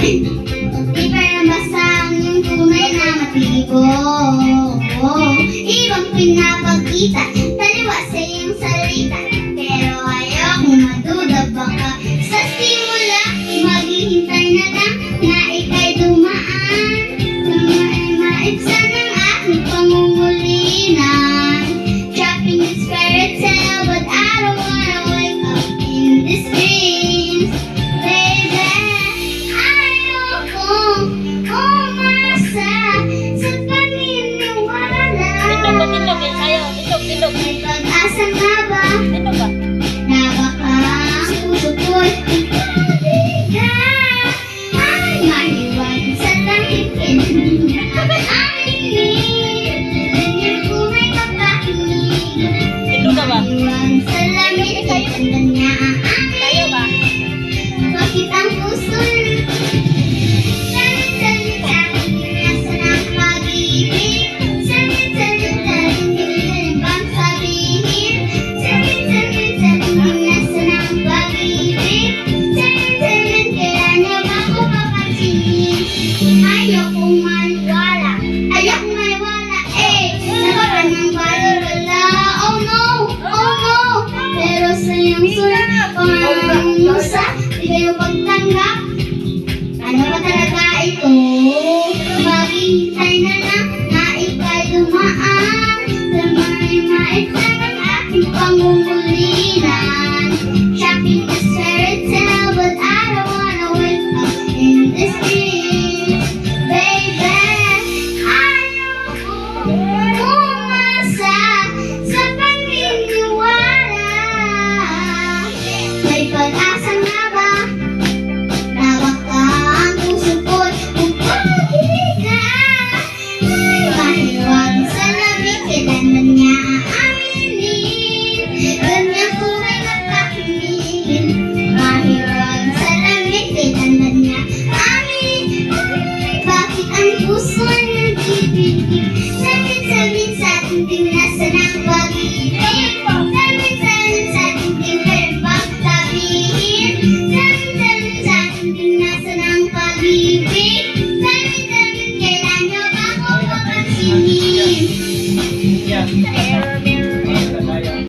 Di para masang yung tunay na matigo. sa di kayo pagtanggap. Ganyan po may nagpakilin Mahiran sa lamig kami Bakit ang puso niyang pipigil Sabit-sabit sa ating tingnan Sa nang pag-ibig Sabit-sabit sa ating tingnan Pagtabihin Sabit-sabit sa ating tingnan Sa nang pag-ibig